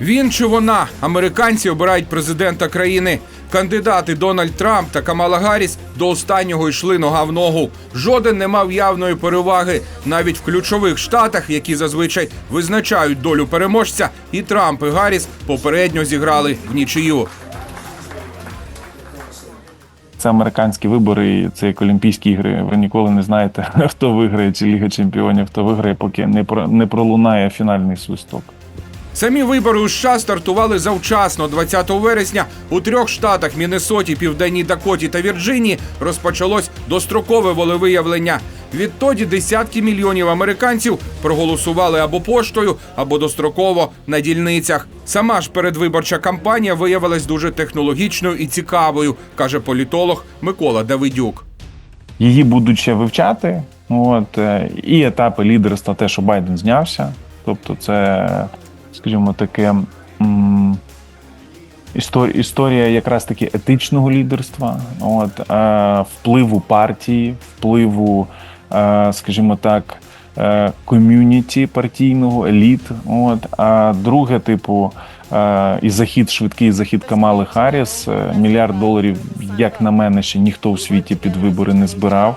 Він чи вона американці обирають президента країни. Кандидати Дональд Трамп та Камала Гарріс до останнього йшли нога в ногу. Жоден не мав явної переваги. Навіть в ключових штатах, які зазвичай визначають долю переможця, і Трамп і Гарріс попередньо зіграли в нічию. Це американські вибори, це як Олімпійські ігри. Ви ніколи не знаєте, хто виграє, чи Ліга Чемпіонів, хто виграє, поки не про не пролунає фінальний свисток. Самі вибори у США стартували завчасно. 20 вересня у трьох штатах Міннесоті, Південній Дакоті та Вірджинії розпочалось дострокове волевиявлення. Відтоді десятки мільйонів американців проголосували або поштою, або достроково на дільницях. Сама ж передвиборча кампанія виявилась дуже технологічною і цікавою, каже політолог Микола Давидюк. Її будуть ще вивчати. От е, і етапи лідерства, те, що Байден знявся. Тобто, це, скажімо, таке історія, якраз таки етичного лідерства, от, е, впливу партії, впливу, е, скажімо так, е, ком'юніті партійного, еліт. От, а друге, типу, і захід, швидкий захід Камали Харріс, мільярд доларів, як на мене, ще ніхто у світі під вибори не збирав.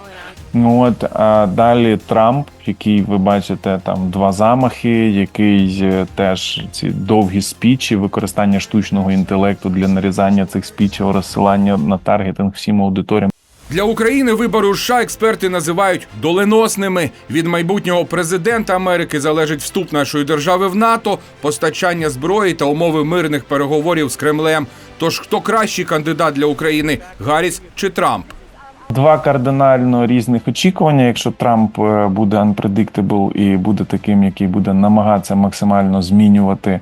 Ну от а далі Трамп, який ви бачите, там два замахи, який е, теж ці довгі спічі, використання штучного інтелекту для нарізання цих спічів, розсилання на таргетинг всім аудиторіям. Для України вибори США експерти називають доленосними. Від майбутнього президента Америки залежить вступ нашої держави в НАТО, постачання зброї та умови мирних переговорів з Кремлем. Тож хто кращий кандидат для України Гарріс чи Трамп? Два кардинально різних очікування. Якщо Трамп е, буде unpredictable і буде таким, який буде намагатися максимально змінювати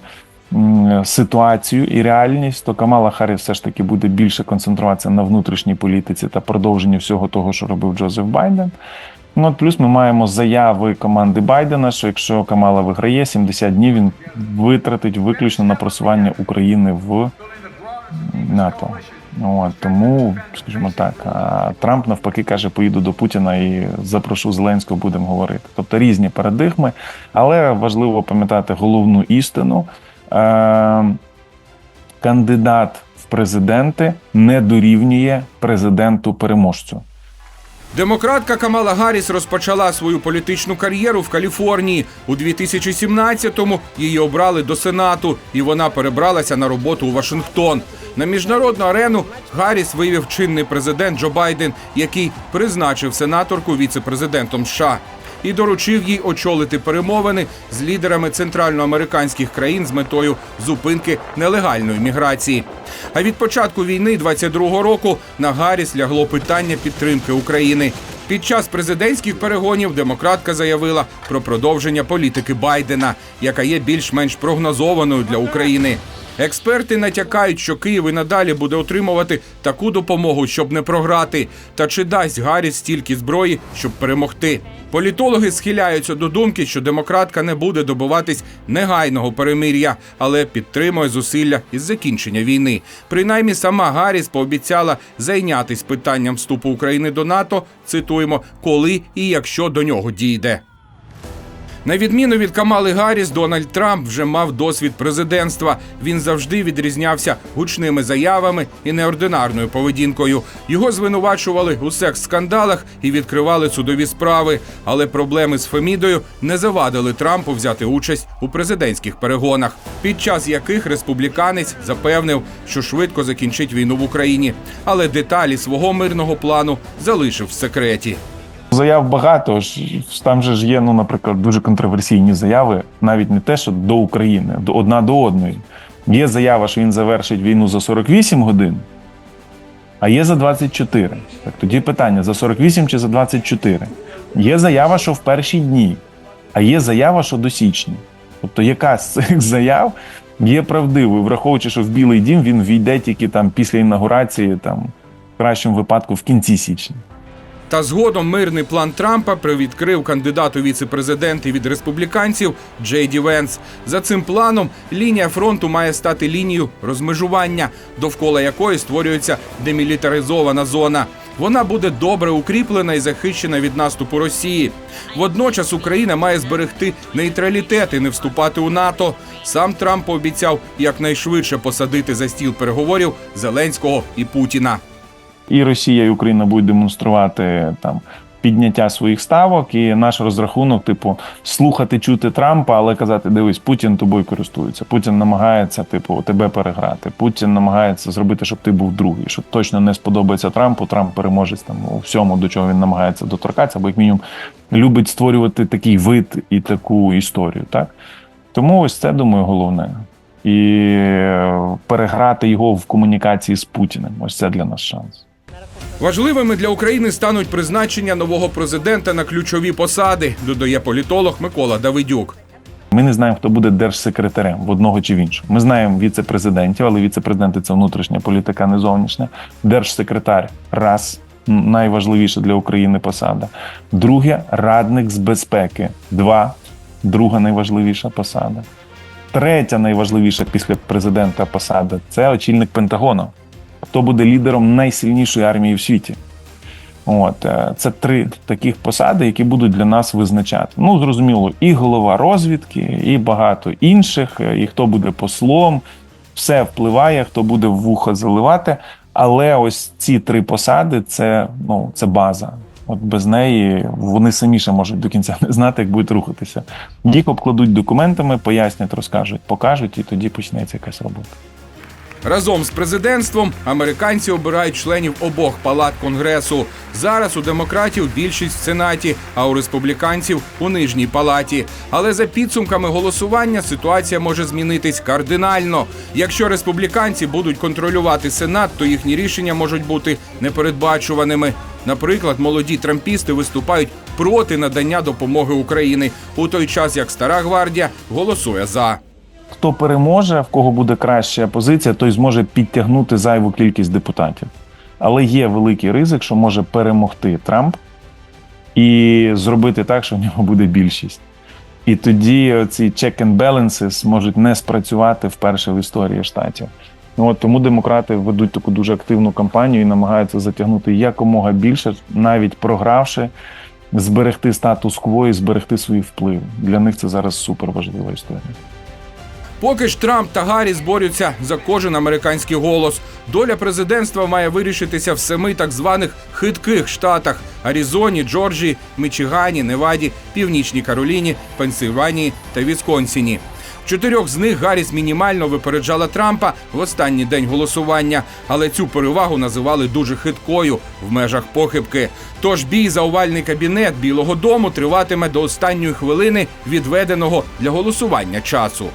ситуацію і реальність, то Камала Харріс все ж таки буде більше концентруватися на внутрішній політиці та продовженні всього того, що робив Джозеф Байден. Ну, от плюс ми маємо заяви команди Байдена, що якщо Камала виграє, 70 днів він витратить виключно на просування України в НАТО. От, тому, скажімо так, Трамп навпаки каже, поїду до Путіна і запрошу Зеленського, будемо говорити. Тобто різні парадигми, але важливо пам'ятати головну істину. Кандидат в президенти не дорівнює президенту переможцю. Демократка Камала Гарріс розпочала свою політичну кар'єру в Каліфорнії. У 2017-му її обрали до Сенату, і вона перебралася на роботу у Вашингтон. На міжнародну арену Гарріс вивів чинний президент Джо Байден, який призначив сенаторку віце-президентом США. І доручив їй очолити перемовини з лідерами центральноамериканських країн з метою зупинки нелегальної міграції. А від початку війни 22-го року на Гарріс лягло питання підтримки України. Під час президентських перегонів демократка заявила про продовження політики Байдена, яка є більш-менш прогнозованою для України. Експерти натякають, що Київ і надалі буде отримувати таку допомогу, щоб не програти. Та чи дасть Гарріс стільки зброї, щоб перемогти? Політологи схиляються до думки, що демократка не буде добиватись негайного перемир'я, але підтримує зусилля із закінчення війни. Принаймні, сама Гарріс пообіцяла зайнятись питанням вступу України до НАТО. Цитуємо, коли і якщо до нього дійде. На відміну від Камали Гарріс, Дональд Трамп вже мав досвід президентства. Він завжди відрізнявся гучними заявами і неординарною поведінкою. Його звинувачували у секс-скандалах і відкривали судові справи. Але проблеми з Фемідою не завадили Трампу взяти участь у президентських перегонах, під час яких республіканець запевнив, що швидко закінчить війну в Україні. Але деталі свого мирного плану залишив в секреті. Заяв багато ж там же ж є, ну, наприклад, дуже контроверсійні заяви, навіть не те, що до України, одна до одної. Є заява, що він завершить війну за 48 годин, а є за 24. Так тоді питання: за 48 чи за 24? Є заява, що в перші дні, а є заява, що до січня. Тобто, яка з цих заяв є правдивою, враховуючи, що в Білий Дім він війде тільки там після інаугурації, там в кращому випадку в кінці січня. Та згодом мирний план Трампа привідкрив кандидату віце-президенти від республіканців Джей Ді Венс. За цим планом лінія фронту має стати лінією розмежування, довкола якої створюється демілітаризована зона. вона буде добре укріплена і захищена від наступу Росії. Водночас Україна має зберегти нейтралітет і не вступати у НАТО. Сам Трамп пообіцяв якнайшвидше посадити за стіл переговорів Зеленського і Путіна. І Росія, і Україна будуть демонструвати там підняття своїх ставок, і наш розрахунок, типу, слухати, чути Трампа, але казати: дивись, Путін тобою користується. Путін намагається, типу, тебе переграти. Путін намагається зробити, щоб ти був другий. Що точно не сподобається Трампу. Трамп переможець там у всьому, до чого він намагається доторкатися, або як мінімум любить створювати такий вид і таку історію. Так тому ось це думаю головне. І переграти його в комунікації з Путіним. Ось це для нас шанс. Важливими для України стануть призначення нового президента на ключові посади, додає політолог Микола Давидюк. Ми не знаємо, хто буде держсекретарем в одного чи в іншого. Ми знаємо віце-президентів, але віце-президенти це внутрішня політика, не зовнішня. Держсекретар раз найважливіша для України посада. Друге радник з безпеки. Два друга найважливіша посада. Третя найважливіша після президента посада це очільник Пентагону. Хто буде лідером найсильнішої армії в світі? От е, це три таких посади, які будуть для нас визначати. Ну зрозуміло, і голова розвідки, і багато інших, е, і хто буде послом, все впливає, хто буде в вухо заливати. Але ось ці три посади це ну це база. От без неї вони самі ще можуть до кінця не знати, як будуть рухатися. Їх обкладуть документами, пояснять, розкажуть, покажуть, і тоді почнеться якась робота. Разом з президентством американці обирають членів обох палат конгресу. Зараз у демократів більшість в сенаті, а у республіканців у нижній палаті. Але за підсумками голосування ситуація може змінитись кардинально. Якщо республіканці будуть контролювати сенат, то їхні рішення можуть бути непередбачуваними. Наприклад, молоді трампісти виступають проти надання допомоги Україні, у той час як стара гвардія голосує за. Хто переможе, в кого буде краща позиція, той зможе підтягнути зайву кількість депутатів. Але є великий ризик, що може перемогти Трамп і зробити так, що в нього буде більшість. І тоді ці check and balances можуть не спрацювати вперше в історії штатів. Ну от тому демократи ведуть таку дуже активну кампанію і намагаються затягнути якомога більше, навіть програвши, зберегти статус-кво і зберегти свій вплив. Для них це зараз супер важлива історія. Поки ж Трамп та Гарріс борються за кожен американський голос. Доля президентства має вирішитися в семи так званих хитких штатах: Аризоні, Джорджії, Мічигані, Неваді, Північній Кароліні, Пенсильванії та Вісконсіні. Чотирьох з них Гарріс мінімально випереджала Трампа в останній день голосування, але цю перевагу називали дуже хиткою в межах похибки. Тож бій за овальний кабінет Білого Дому триватиме до останньої хвилини відведеного для голосування часу.